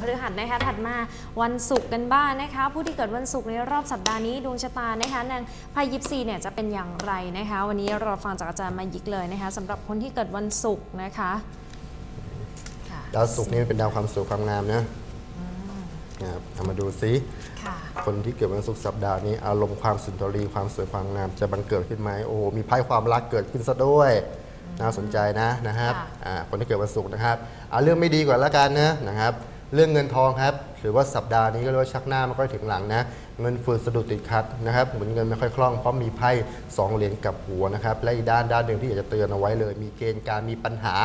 พฤหัสนะคะถัดมาวันศุกร์กันบ้างนะคะ ผู้ที่เกิดวันศุกร์ในรอบสัปดาห์นี้ดวงชะตานะคะนางไพ่ยิปซีเนี่ยจะเป็นอย่างไรนะคะ วันนี้เราฟังจากอาจารย์มายิกเลยนะคะสำหรับคนที่เกิดวันศุกร์นะคะค่ะดาวศุกร์นี่เป็นดาวความสวยความงามนะนะครับเอามาดูซิค่ะคนที่เกิดวันศุกร์สัปดาห์นี้อารมณ์ความสุนทรีความสวยความงามจะบังเกิดขึ้นไหมโอ้โหมีไพ่ความรักเกิดขึ้นซะด้วยน่าสนใจนะนะครับค่ะอ่าคนที่เกิดวันศุกร์นะครับเอาเรื่องไม่ดีก่อนละกันนะนะครับ เรื่องเงินทองครับหรือว่าสัปดาห์นี้ก็เรียกว่าชักหน้าไม่ค่อยถึงหลังนะ เงินฝืดสะดุดติดขัดนะครับหมือนเงินไม่ค่อยคล่องเพราะมีไพ่สองเหรียญกับหัวนะครับและอีกด้านด้านหนึ่งที่อยากจะเตือนเอาไว้เลย มีเกณฑ์การมีปัญหา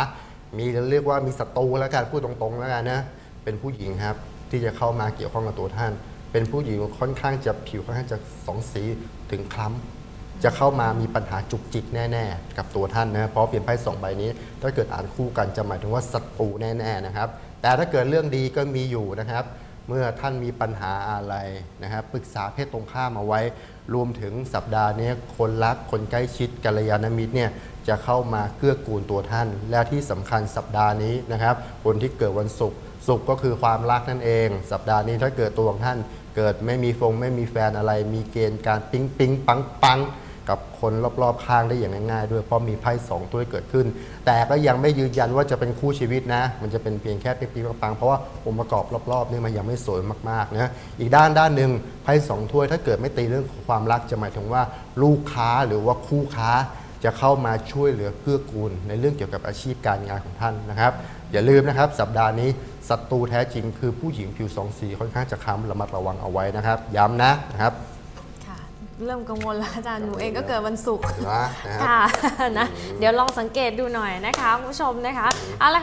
มีเรียกว่ามีศัตรูแล้วกันพูดตรงๆแล้วกันนะเป็นผู้หญิงครับที่จะเข้ามาเกี่ยวข้องกับตัวท่าน เป็นผู้หญิงค่อนข้างจะผิวค่อนข้างจะสองสีถึงคล้ำจะเข้ามามีปัญหาจุกจิกแน่ ๆ กับตัวท่านนะเพราะเปลี่ยนไพ่สองใบนี้ ถ้าเกิดอ่านคู่กันจะหมายถึงว่าศัตรูแน่ๆนะครับ แต่ถ้าเกิดเรื่องดีก็มีอยู่นะครับ เมื่อท่านมีปัญหาอะไรนะครับปรึกษาเพศตรงข้ามเอาไว้ รวมถึงสัปดาห์นี้คนรักคนใกล้ชิดกัลยาณมิตรเนี่ยจะเข้ามาเกื้อกูลตัวท่าน และที่สำคัญสัปดาห์นี้นะครับ คนที่เกิดวันศุกร์ศุกร์ก็คือความรักนั่นเอง สัปดาห์นี้ถ้าเกิดตัวของท่าน เกิดไม่มีฟงไม่มีแฟนอะไร มีเกณฑ์การปิ๊งปิ๊งปังปัง กับคนรอบๆข้างได้อย่างง่ายๆ ด้วยเพราะมีไพ่สองตัวเกิดขึ้น แต่ก็ยังไม่ยืนยันว่าจะเป็นคู่ชีวิตนะ มันจะเป็นเพียงแค่เปิ๊งปิ๊งปังๆเพราะว่าองค์ประกอบรอบๆนี่มันยังไม่สวยมากๆนะอีกด้านด้านหนึ่งไพ่สองถ้วยถ้าเกิดไม่ตีเรื่องของความรักจะหมายถึงว่าลูกค้าหรือว่าคู่ค้าจะเข้ามาช่วยเหลือเกื้อกูล ในเรื่องเกี่ยวกับอาชีพการงานของท่านนะครับ อย่าลืมนะครับ สัปดาห์นี้ศัตรูแท้จริงคือผู้หญิงผิวสองสีค่อนข้างจะค้ำระมัดระวังเอาไว้นะครับ ย้ำนะนะครับ เริ่มกังวลแล้วอาจารย์หนูเองก็เกิดวันศุกร์นะนะครับค่ะนะเดี๋ยวลองสังเกตดูหน่อยนะคะคุณผู้ชมนะคะเอาละ